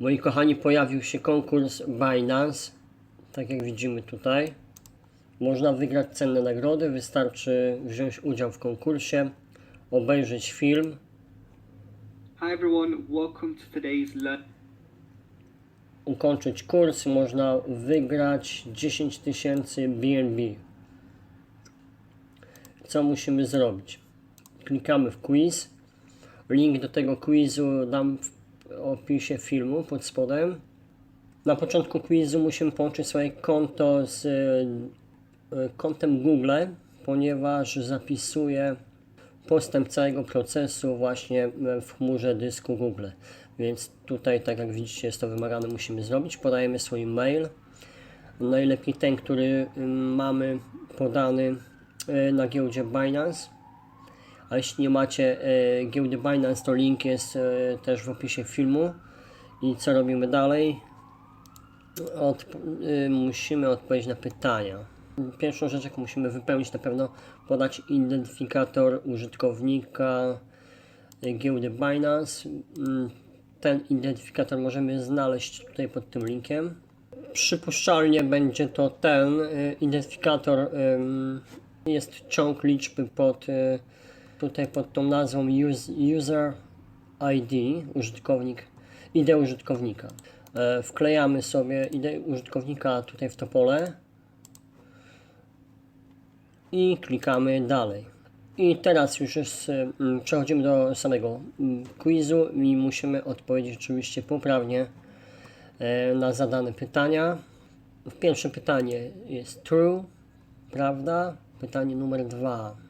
Moi kochani, pojawił się konkurs Binance. Tak jak widzimy tutaj. Można wygrać cenne nagrody. Wystarczy wziąć udział w konkursie, obejrzeć film. Hi everyone, welcome to today's le- ukończyć kurs, można wygrać 10 tysięcy BNB. Co musimy zrobić? Klikamy w quiz. Link do tego quizu dam w opisie filmu pod spodem. Na początku quizu musimy połączyć swoje konto z e, kontem Google, ponieważ zapisuje postęp całego procesu właśnie w chmurze dysku Google. Więc tutaj, tak jak widzicie, jest to wymagane, musimy zrobić. Podajemy swój mail. Najlepiej ten, który ym, mamy podany na giełdzie Binance. A jeśli nie macie y, giełdy Binance, to link jest y, też w opisie filmu. I co robimy dalej? Od, y, musimy odpowiedzieć na pytania. Pierwszą rzecz, jaką musimy wypełnić, na pewno podać identyfikator użytkownika y, giełdy Binance. Mm, Ten identyfikator możemy znaleźć tutaj pod tym linkiem. Przypuszczalnie będzie to ten y, identyfikator. Jest ciąg liczby pod tutaj pod tą nazwą use, user ID, użytkownik, ID użytkownika. E, Wklejamy sobie ID użytkownika tutaj w to pole i klikamy dalej. I teraz już jest, mm, przechodzimy do samego mm, quizu i musimy odpowiedzieć oczywiście poprawnie e, na zadane pytania. Pierwsze pytanie jest true, prawda? Pytanie numer dwa.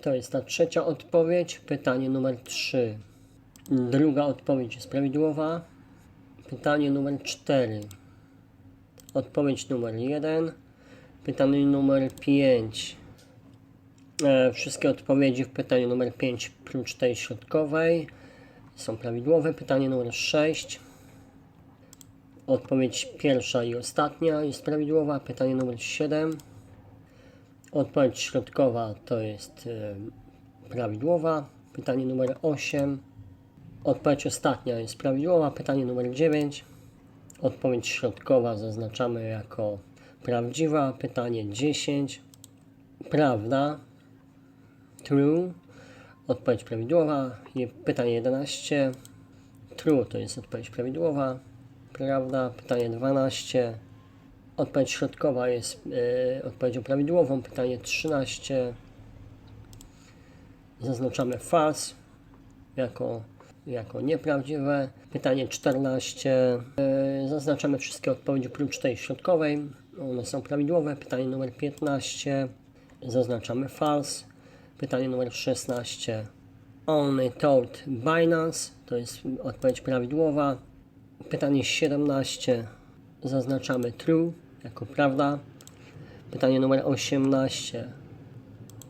To jest ta trzecia odpowiedź. Pytanie numer trzy. Druga odpowiedź jest prawidłowa. Pytanie numer cztery. Odpowiedź numer jeden. Pytanie numer pięć. E, wszystkie odpowiedzi w pytaniu numer 5 prócz tej środkowej są prawidłowe. Pytanie numer 6. Odpowiedź pierwsza i ostatnia jest prawidłowa. Pytanie numer 7. Odpowiedź środkowa to jest e, prawidłowa. Pytanie numer 8. Odpowiedź ostatnia jest prawidłowa. Pytanie numer 9. Odpowiedź środkowa zaznaczamy jako prawdziwa. Pytanie 10. Prawda. True. Odpowiedź prawidłowa. Pytanie 11. True to jest odpowiedź prawidłowa. Prawda. Pytanie 12. Odpowiedź środkowa jest e, odpowiedzią prawidłową. Pytanie 13. Zaznaczamy false jako, jako nieprawdziwe. Pytanie 14. E, zaznaczamy wszystkie odpowiedzi prócz tej środkowej. One są prawidłowe. Pytanie numer 15. Zaznaczamy false. Pytanie numer 16. Only told Binance. To jest odpowiedź prawidłowa. Pytanie 17. Zaznaczamy true jako prawda. Pytanie numer 18.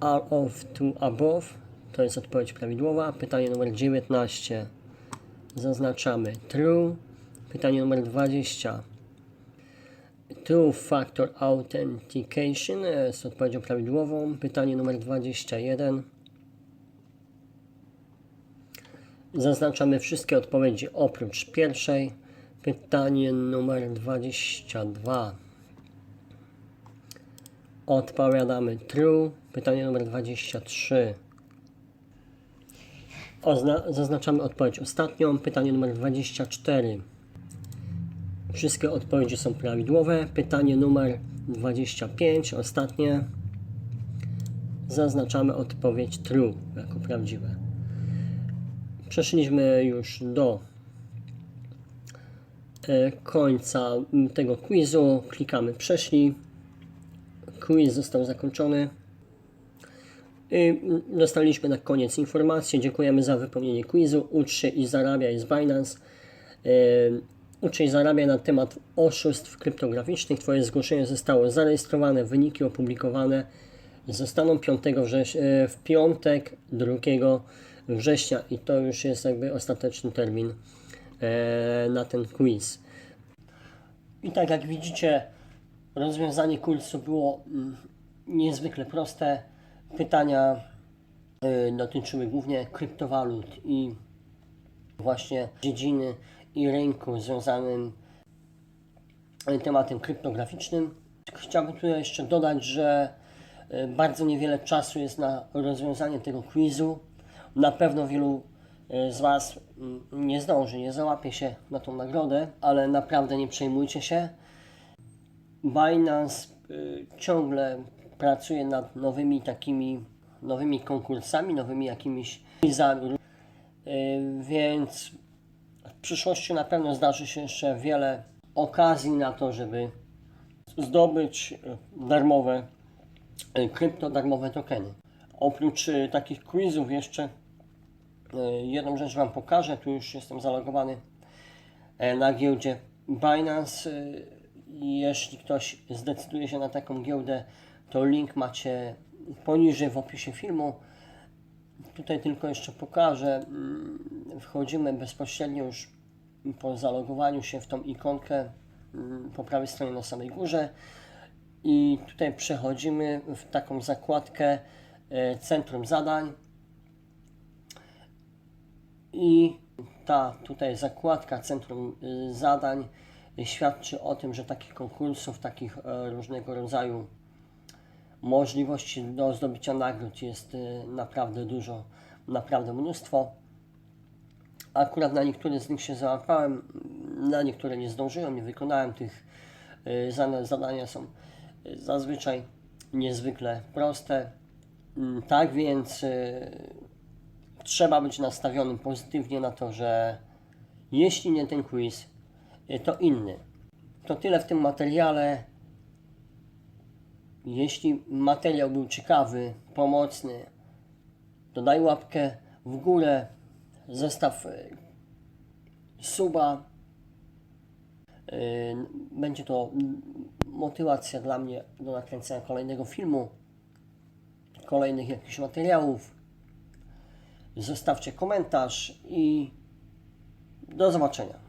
All of two above. To jest odpowiedź prawidłowa. Pytanie numer 19. Zaznaczamy true. Pytanie numer 20. Two Factor Authentication jest odpowiedzią prawidłową. Pytanie numer 21. Zaznaczamy wszystkie odpowiedzi oprócz pierwszej. Pytanie numer 22. Odpowiadamy true. Pytanie numer 23. Ozna- zaznaczamy odpowiedź ostatnią. Pytanie numer 24. Wszystkie odpowiedzi są prawidłowe. Pytanie numer 25, ostatnie. Zaznaczamy odpowiedź true jako prawdziwe. Przeszliśmy już do e, końca tego quizu. Klikamy przeszli. Quiz został zakończony. Dostaliśmy na koniec informację. Dziękujemy za wypełnienie quizu. Ucz się i zarabiaj z Binance. E, Ucz się i zarabiaj na temat oszustw kryptograficznych. Twoje zgłoszenie zostało zarejestrowane, wyniki opublikowane zostaną 5 września, e, w piątek 2 września i to już jest jakby ostateczny termin e, na ten quiz. I tak jak widzicie, rozwiązanie kursu było mm, niezwykle proste. Pytania y, dotyczyły głównie kryptowalut i właśnie dziedziny i rynku związanym z tematem kryptograficznym. Chciałbym tu jeszcze dodać, że e, bardzo niewiele czasu jest na rozwiązanie tego quizu. Na pewno wielu z Was mm, nie zdąży, nie załapie się na tą nagrodę, ale naprawdę nie przejmujcie się. Binance y, ciągle pracuje nad nowymi takimi, nowymi konkursami, nowymi jakimiś quizami, y, więc w przyszłości na pewno zdarzy się jeszcze wiele okazji na to, żeby zdobyć y, darmowe krypto, darmowe tokeny. Oprócz takich quizów jeszcze jedną rzecz Wam pokażę, tu już jestem zalogowany na giełdzie Binance. Jeśli ktoś zdecyduje się na taką giełdę, to link macie poniżej w opisie filmu. Tutaj tylko jeszcze pokażę. mm, Wchodzimy bezpośrednio już po zalogowaniu się w tą ikonkę mm, po prawej stronie na samej górze i tutaj przechodzimy w taką zakładkę e, Centrum Zadań i ta tutaj zakładka Centrum y, Zadań świadczy o tym, że takich konkursów, takich e, różnego rodzaju możliwości do zdobycia nagród jest y, naprawdę dużo, naprawdę mnóstwo. Akurat na niektóre z nich się załapałem, na niektóre nie zdążyłem, nie wykonałem tych zada- zadania są zazwyczaj niezwykle proste. Mm, Tak więc trzeba być nastawionym pozytywnie na to, że jeśli nie ten quiz, to inny. To tyle w tym materiale. Jeśli materiał był ciekawy, pomocny, to daj łapkę w górę, zestaw y, suba. Y, Będzie to motywacja dla mnie do nakręcenia kolejnego filmu, kolejnych jakichś materiałów. Zostawcie komentarz i do zobaczenia.